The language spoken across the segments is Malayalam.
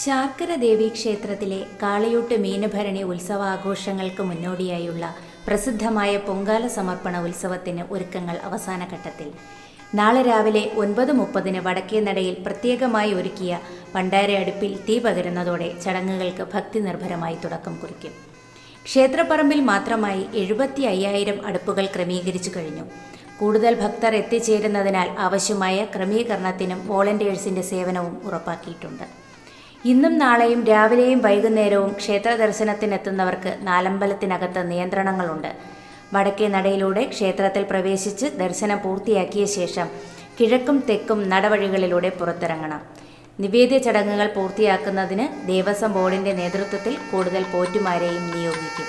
ശാർക്കര ദേവി ക്ഷേത്രത്തിലെ കാളിയൂട്ട് മീനഭരണി ഉത്സവാഘോഷങ്ങൾക്ക് മുന്നോടിയായുള്ള പ്രസിദ്ധമായ പൊങ്കാല സമർപ്പണ ഉത്സവത്തിന് ഒരുക്കങ്ങൾ അവസാന ഘട്ടത്തിൽ. നാളെ രാവിലെ ഒൻപത് മുപ്പതിന് വടക്കേനടയിൽ പ്രത്യേകമായി ഒരുക്കിയ പണ്ടാര അടുപ്പിൽ തീ പകരുന്നതോടെ ചടങ്ങുകൾക്ക് ഭക്തി നിർഭരമായി തുടക്കം കുറിക്കും. ക്ഷേത്രപ്പറമ്പിൽ മാത്രമായി എഴുപത്തി അയ്യായിരം അടുപ്പുകൾ ക്രമീകരിച്ചു കഴിഞ്ഞു. കൂടുതൽ ഭക്തർ എത്തിച്ചേരുന്നതിനാൽ ആവശ്യമായ ക്രമീകരണത്തിനും വോളണ്ടിയേഴ്സിന്റെ സേവനവും ഉറപ്പാക്കിയിട്ടുണ്ട്. ഇന്നും നാളെയും രാവിലെയും വൈകുന്നേരവും ക്ഷേത്ര ദർശനത്തിനെത്തുന്നവർക്ക് നാലമ്പലത്തിനകത്ത് നിയന്ത്രണങ്ങളുണ്ട്. വടക്കേ നടയിലൂടെ ക്ഷേത്രത്തിൽ പ്രവേശിച്ച് ദർശനം പൂർത്തിയാക്കിയ ശേഷം കിഴക്കും തെക്കും നടവഴികളിലൂടെ പുറത്തിറങ്ങണം. നിവേദ്യ ചടങ്ങുകൾ പൂർത്തിയാക്കുന്നതിന് ദേവസ്വം ബോർഡിന്റെ നേതൃത്വത്തിൽ കൂടുതൽ പോറ്റുമാരെയും നിയോഗിക്കും.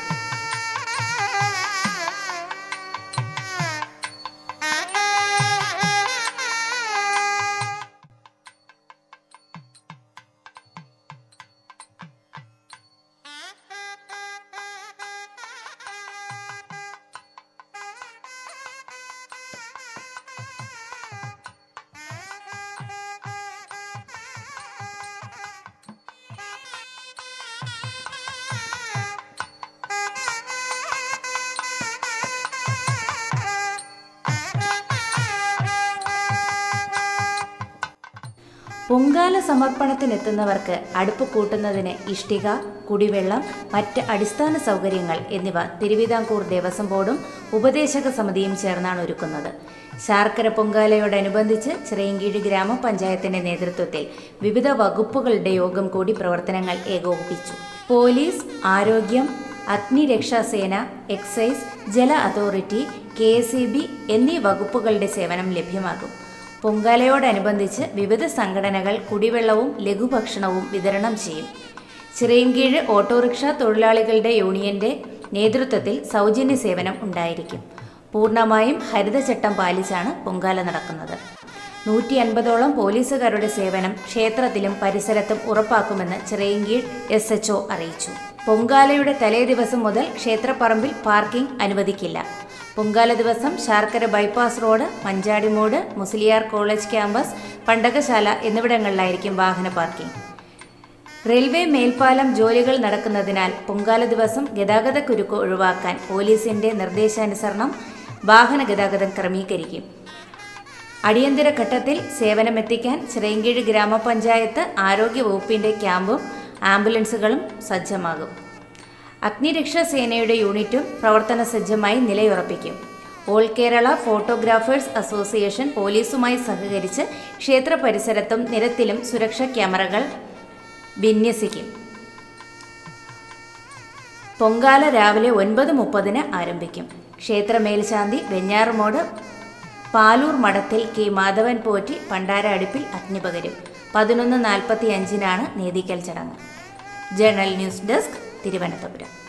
പൊങ്കാല സമർപ്പണത്തിനെത്തുന്നവർക്ക് അടുപ്പ് കൂട്ടുന്നതിന് ഇഷ്ടിക കുടിവെള്ളം മറ്റ് അടിസ്ഥാന സൗകര്യങ്ങൾ എന്നിവ തിരുവിതാംകൂർ ദേവസ്വം ബോർഡും ഉപദേശക സമിതിയും ചേർന്നാണ് ഒരുക്കുന്നത്. ശാർക്കര പൊങ്കാലയോടനുബന്ധിച്ച് ചിറയൻകീഴ് ഗ്രാമപഞ്ചായത്തിന്റെ നേതൃത്വത്തിൽ വിവിധ വകുപ്പുകളുടെ യോഗം കൂടി പ്രവർത്തനങ്ങൾ ഏകോപിപ്പിച്ചു. പോലീസ് ആരോഗ്യം അഗ്നിരക്ഷാസേന എക്സൈസ് ജല അതോറിറ്റി കെ എന്നീ വകുപ്പുകളുടെ സേവനം ലഭ്യമാകും. പൊങ്കാലയോടനുബന്ധിച്ച് വിവിധ സംഘടനകൾ കുടിവെള്ളവും ലഘുഭക്ഷണവും വിതരണം ചെയ്യും. ചിറയൻകീഴ് ഓട്ടോറിക്ഷ തൊഴിലാളികളുടെ യൂണിയന്റെ നേതൃത്വത്തിൽ സൗജന്യ സേവനം ഉണ്ടായിരിക്കും. പൂർണമായും ഹരിതചട്ടം പാലിച്ചാണ് പൊങ്കാല നടക്കുന്നത്. നൂറ്റി അൻപതോളം പോലീസുകാരുടെ സേവനം ക്ഷേത്രത്തിലും പരിസരത്തും ഉറപ്പാക്കുമെന്ന് ചിറയൻകീഴ് എസ് എച്ച് അറിയിച്ചു. പൊങ്കാലയുടെ തലേദിവസം മുതൽ ക്ഷേത്രപ്പറമ്പിൽ പാർക്കിംഗ് അനുവദിക്കില്ല. പൊങ്കാല ദിവസം Sarkara bypass road Manchadimoodu Musliyar college campus Pandakasala എന്നിവിടങ്ങളിലായിരിക്കും വാഹന പാർക്കിംഗ്. റെയിൽവേ മേൽപ്പാലം ജോലികൾ നടക്കുന്നതിനാൽ പൊങ്കാല ദിവസം ഗതാഗത കുരുക്ക് ഒഴിവാക്കാൻ പോലീസിന്റെ നിർദ്ദേശാനുസരണം വാഹന ഗതാഗതം ക്രമീകരിക്കും. അടിയന്തര ഘട്ടത്തിൽ സേവനമെത്തിക്കാൻ ചിറയൻകീഴ് ഗ്രാമപഞ്ചായത്ത് ആരോഗ്യ വകുപ്പിന്റെ ക്യാമ്പും ആംബുലൻസുകളും സജ്ജമാകും. അഗ്നിരക്ഷാ സേനയുടെ യൂണിറ്റും പ്രവർത്തന സജ്ജമായി നിലയുറപ്പിക്കും. ഓൾ കേരള ഫോട്ടോഗ്രാഫേഴ്സ് അസോസിയേഷൻ പോലീസുമായി സഹകരിച്ച് ക്ഷേത്ര പരിസരത്തും നിരത്തിലും സുരക്ഷാ ക്യാമറകൾ വിന്യസിക്കും. പൊങ്കാല രാവിലെ ഒൻപത് മുപ്പതിന് ആരംഭിക്കും. ക്ഷേത്ര മേൽശാന്തി വെഞ്ഞാറുമോട് പാലൂർ മഠത്തിൽ കെ മാധവൻ പോറ്റി പണ്ടാര അടുപ്പിൽ അഗ്നി പകരും പതിനൊന്ന് നാൽപ്പത്തി അഞ്ചിനാണ് നേതിക്കൽ ചടങ്ങ്. Journal news desk Thiruvananthapuram.